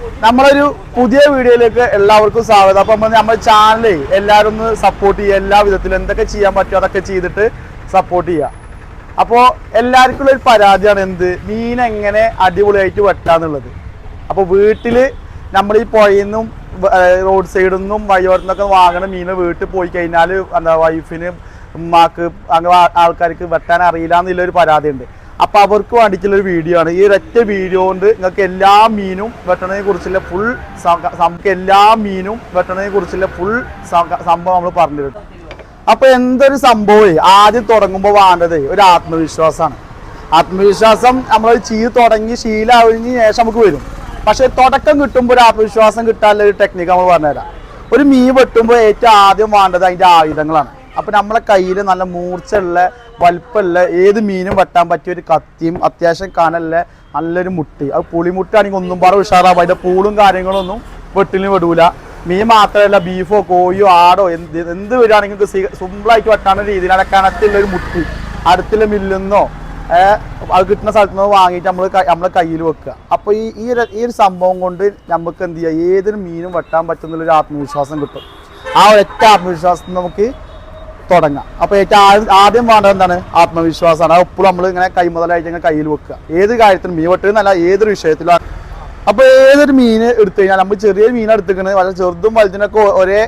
നമ്മളൊരു പുതിയ വീഡിയോയിലേക്ക് എല്ലാവർക്കും സ്വാഗതം. അപ്പം നമ്മുടെ ചാനലേ എല്ലാവരും ഒന്ന് സപ്പോർട്ട് ചെയ്യുക എല്ലാ വിധത്തിലും എന്തൊക്കെ ചെയ്യാൻ പറ്റുമോ അതൊക്കെ ചെയ്തിട്ട് സപ്പോർട്ട് ചെയ്യുക. അപ്പോൾ എല്ലാവർക്കും ഉള്ള ഒരു പരാതിയാണ് എന്ത്? മീൻ എങ്ങനെ അടിപൊളിയായിട്ട് വെട്ടാന്നുള്ളത് അപ്പോൾ വീട്ടിൽ നമ്മൾ ഈ പുഴയിൽ നിന്നും റോഡ് സൈഡിൽ നിന്നും വഴിയോരത്തു നിന്നൊക്കെ വാങ്ങണ മീൻ വീട്ടിൽ പോയി കഴിഞ്ഞാൽ എന്താ വൈഫിന് ഉമ്മാക്ക് അങ്ങനെ ആൾക്കാർക്ക് വെട്ടാൻ അറിയില്ല എന്നുള്ള ഒരു പരാതി ഉണ്ട് അപ്പൊ അവർക്ക് വേണ്ടിയിട്ടുള്ളൊരു വീഡിയോ ആണ്. ഈ ഒരൊറ്റ വീഡിയോ കൊണ്ട് നിങ്ങൾക്ക് എല്ലാ മീനും വെട്ടണതിനെ കുറിച്ചുള്ള ഫുൾ നമുക്ക് എല്ലാ മീനും വെട്ടണതിനെ കുറിച്ചുള്ള ഫുൾ സംഭവം നമ്മൾ പറഞ്ഞു തരും. അപ്പോൾ എന്തൊരു സംഭവം ആദ്യം തുടങ്ങുമ്പോൾ വേണ്ടത് ഒരു ആത്മവിശ്വാസമാണ്. ആത്മവിശ്വാസം നമ്മൾ ചെയ്ത് തുടങ്ങി ശീലമാവിന് ശേഷം നമുക്ക് വരും. പക്ഷെ തുടക്കം കിട്ടുമ്പോൾ ഒരു ആത്മവിശ്വാസം കിട്ടാനുള്ള ഒരു ടെക്നിക്ക് നമ്മൾ പറഞ്ഞുതരാം. ഒരു മീൻ വെട്ടുമ്പോൾ ഏറ്റവും ആദ്യം വേണ്ടത് അതിന്റെ ആയുധങ്ങളാണ്. അപ്പൊ നമ്മളെ കയ്യിൽ നല്ല മൂർച്ചയുള്ള വലുപ്പമുള്ള ഏത് മീനും വെട്ടാൻ പറ്റിയ ഒരു കത്തിയും അത്യാവശ്യം കനല്ല നല്ലൊരു മുട്ടി. അത് പുളിമുട്ടാണെങ്കിൽ ഒന്നും പറ ഉഷാറാവും. അതിന്റെ പൂളും കാര്യങ്ങളൊന്നും വെട്ടിന് വിടൂല. മീൻ മാത്രമല്ല ബീഫോ കോഴിയോ ആടോ എന്ത് എന്ത് വരികയാണെങ്കിൽ സിമ്പിളായിട്ട് വെട്ടാവുന്ന രീതിയിൽ അവിടെ കനത്തുള്ള ഒരു മുട്ടി. അടുത്തുള്ള മില്ലുന്നോ അത് കിട്ടുന്ന സ്ഥലത്ത് നിന്ന് വാങ്ങിയിട്ട് നമ്മൾ നമ്മളെ കയ്യിൽ വെക്കുക. അപ്പോൾ ഈ ഈ ഒരു ഈ ഒരു സംഭവം കൊണ്ട് നമുക്ക് എന്ത് ചെയ്യുക ഏതൊരു മീനും വെട്ടാൻ പറ്റുന്നുള്ളൊരു ആത്മവിശ്വാസം കിട്ടും. ആ ഒറ്റ ആത്മവിശ്വാസം നമുക്ക് തുടങ്ങാം. അപ്പോൾ ഏറ്റവും ആദ്യം വേണ്ടത് എന്താണ്? ആത്മവിശ്വാസമാണ്. അത് എപ്പോഴും നമ്മൾ ഇങ്ങനെ കൈ കൈമുതലായിട്ട് ഇങ്ങനെ കയ്യിൽ വെക്കുക. ഏത് കാര്യത്തിനും മീൻ വെട്ടുന്നല്ല ഏതൊരു വിഷയത്തിലും അപ്പോൾ ഏതൊരു മീൻ എടുത്തു കഴിഞ്ഞാൽ നമ്മൾ ചെറിയ മീൻ എടുത്തിരിക്കുന്നത് വളരെ ചെറുതും വലുതിനൊക്കെ ഒരേ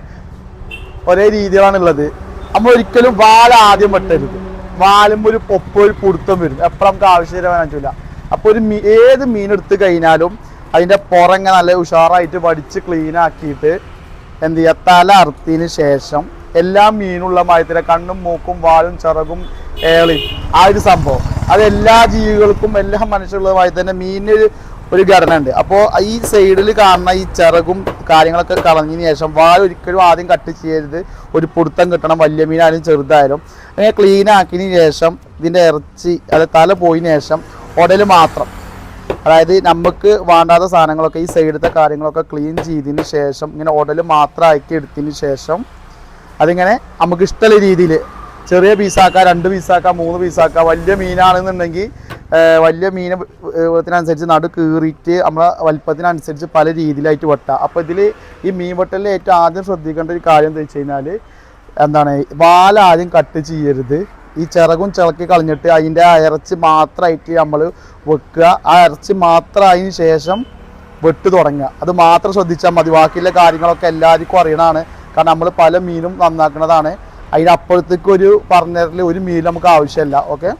ഒരേ രീതിയിലാണ് ഉള്ളത്. നമ്മൾ ഒരിക്കലും വാല ആദ്യം വെട്ടരുത്. വാലുമ്പോൾ ഒരു പൊപ്പ് ഒരു പുടുത്തം വരും. എപ്പോഴും നമുക്ക് ആവശ്യം പറ്റില്ല അപ്പോൾ ഒരു മീ ഏത് മീൻ എടുത്തു കഴിഞ്ഞാലും അതിന്റെ പുറങ്ങ നല്ല ഉഷാറായിട്ട് വടിച്ച് ക്ലീൻ ആക്കിയിട്ട് എന്ത് ചെയ്യുക? തല അറുത്തതിന് ശേഷം എല്ലാ മീനുള്ള മയത്തിലെ കണ്ണും മൂക്കും വാലും ചിറകും ഏളി. ആ ഒരു സംഭവം. അത് എല്ലാ ജീവികൾക്കും എല്ലാ മനുഷ്യരുള്ളതുമായി തന്നെ മീനിന് ഒരു ഘടന ഉണ്ട് അപ്പോൾ ഈ സൈഡിൽ കാണുന്ന ഈ ചിറകും കാര്യങ്ങളൊക്കെ കളഞ്ഞതിന് ശേഷം വാൽ ഒരിക്കലും ആദ്യം കട്ട് ചെയ്യരുത്. ഒരു പൊടുത്തം കിട്ടണം വലിയ മീനായാലും ചെറുതായാലും. അങ്ങനെ ക്ലീൻ ആക്കിയതിന് ശേഷം ഇതിന്റെ ഇറച്ചി അത് തല പോയതിന് ശേഷം ഉടൽ മാത്രം. അതായത് നമുക്ക് വേണ്ടാത്ത സാധനങ്ങളൊക്കെ ഈ സൈഡത്തെ കാര്യങ്ങളൊക്കെ ക്ലീൻ ചെയ്തതിന് ശേഷം ഇങ്ങനെ ഉടൽ മാത്രം ആക്കി എടുത്തതിന് ശേഷം അതിങ്ങനെ നമുക്ക് ഇഷ്ടമുള്ള രീതിയിൽ ചെറിയ പീസാക്കാം രണ്ട് പീസാക്കാം മൂന്ന് പീസാക്കാം. വലിയ മീനാണെന്നുണ്ടെങ്കിൽ വലിയ മീൻ അനുസരിച്ച് നടു കീറിയിട്ട് നമ്മളെ വലിപ്പത്തിനനുസരിച്ച് പല രീതിയിലായിട്ട് വെട്ടാം. അപ്പോൾ ഇതിൽ ഈ മീൻ വെട്ടലിൽ ഏറ്റവും ആദ്യം ശ്രദ്ധിക്കേണ്ട ഒരു കാര്യം എന്താ വെച്ച് കഴിഞ്ഞാൽ എന്താണ് വാൽ ആദ്യം കട്ട് ചെയ്യരുത്. ഈ ചിറകും ചിളക്കി കളഞ്ഞിട്ട് അതിന്റെ ഇറച്ചി മാത്രമായിട്ട് നമ്മൾ വെക്കുക. ആ ഇറച്ചി മാത്രം അതിന് ശേഷം വെട്ട് തുടങ്ങുക. അത് മാത്രം ശ്രദ്ധിച്ചാൽ മതി. ബാക്കിയുള്ള കാര്യങ്ങളൊക്കെ എല്ലാവർക്കും അറിയണതാണ്. കാരണം നമ്മൾ പല മീനും നന്നാക്കുന്നതാണ്. അതിനപ്പുറത്തേക്ക് ഒരു പറഞ്ഞതിൽ ഒരു മീൻ നമുക്ക് ആവശ്യമില്ല. ഓക്കെ